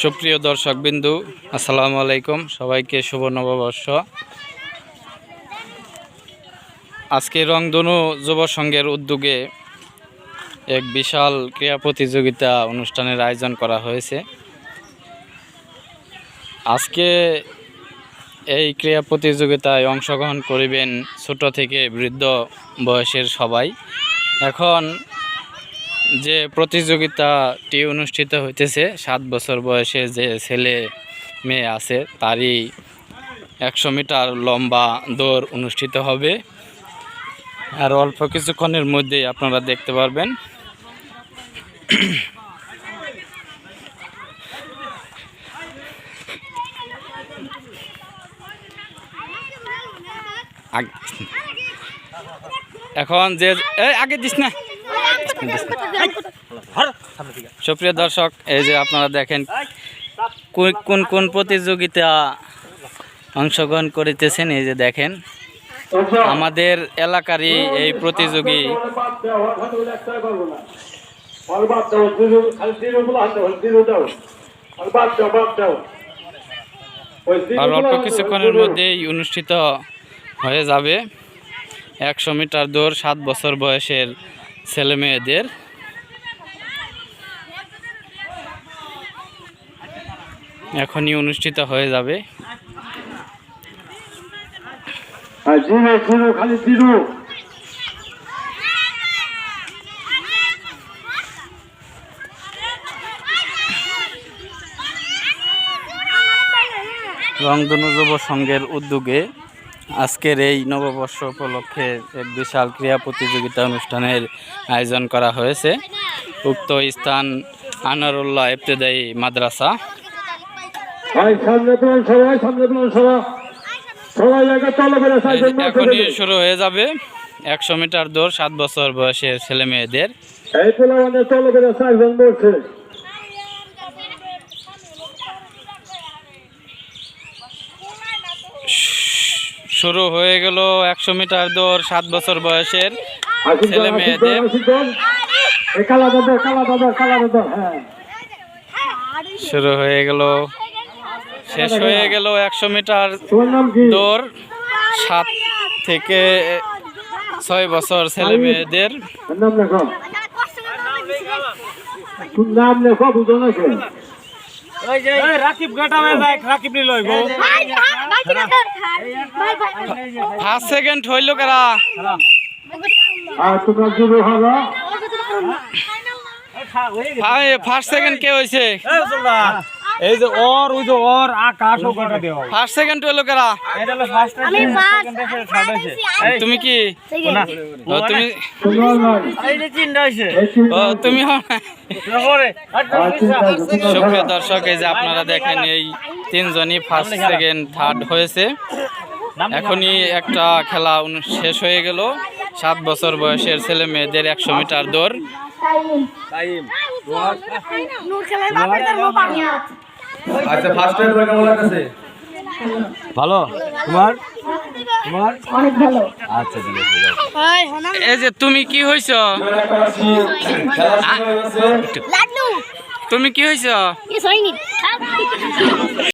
সুপ্রিয় দর্শক বিন্দু আসসালামু আলাইকুম। সবাইকে শুভ নববর্ষ। আজকে রংধনু যুব সংঘের উদ্যোগে এক বিশাল ক্রীড়া প্রতিযোগিতা অনুষ্ঠানের আয়োজন করা হয়েছে। আজকে এই ক্রীড়া প্রতিযোগিতায় অংশগ্রহণ করিবেন ছোট থেকে বৃদ্ধ বয়সের সবাই। এখন যে প্রতিযোগিতাটি অনুষ্ঠিত হইতেছে, সাত বছর বয়সে যে ছেলে মেয়ে আছে, তারই একশো মিটার লম্বা দৌড় অনুষ্ঠিত হবে। আর অল্প কিছুক্ষণের মধ্যেই আপনারা দেখতে পারবেন। এখন যে এই, আগে দিস না। সুপ্রিয় দর্শক এই যে আপনারা দেখেন কোন- কোন কোন প্রতিযোগিতা অংশগ্রহণ করিতেছেন এই যে দেখেন আমাদের এলাকারই এই প্রতিযোগী আর অল্প কিছুক্ষণের মধ্যেই অনুষ্ঠিত হয়ে যাবে। একশো মিটার দৌড় সাত বছর বয়সের ছেলে মেয়েদের। এখনই অনুষ্ঠিত হয়ে যাবে। রংধনু যুব সংঘের উদ্যোগে আজকের এই নববর্ষ উপলক্ষে এক বিশাল ক্রীড়া প্রতিযোগিতা অনুষ্ঠানের আয়োজন করা হয়েছে। উক্ত স্থান আনারুল্লাহ ইবতেদায়ী মাদ্রাসা। এখনই শুরু হয়ে যাবে। একশো মিটার দৌড় সাত বছর বয়সের ছেলে মেয়েদের শুরু হয়ে গেল একশো মিটার দৌড় সাত বছর বয়সের ছেলে মেয়েদের। হ্যাঁ। শুরু হয়ে গেল। শেষ হয়ে গেল একশো মিটার দৌড় সাত থেকে ছয় বছর ছেলে মেয়েদের। এর নাম লেখো। তোর বুঝো না রাকিব যাই রাকিব নি লইব ফার্স্ট সেকেন্ড হইল কারা? ফার্স্ট সেকেন্ড কে হয়েছে এই যে ওর ওই যে ওর আকাশ ও গাটা দেও ফার্স্ট সেকেন্ড হইল কারা এটা হলো ফার্স্ট আমি সেকেন্ড এসে থার্ড হইছে তুমি কি? না ও, তুমি হইছে ও, তুমি সুপ্রিয় দর্শক এই যে আপনারা দেখেন এই তিনজনই ফার্স্ট সেকেন্ড থার্ড হয়েছে। এখনই একটা খেলা অনু- শেষ হয়ে গেল। সাত বছর বয়সের ছেলে মেয়েদের একশো মিটার দৌড়। আচ্ছা ফার্স্ট টাইম কেমন লাগতেছে? ভালো? তোমার তোমার অনেক ভালো। আচ্ছা ঠিক আছে এই যে তুমি কি লাড্ডু। তুমি কি সইনি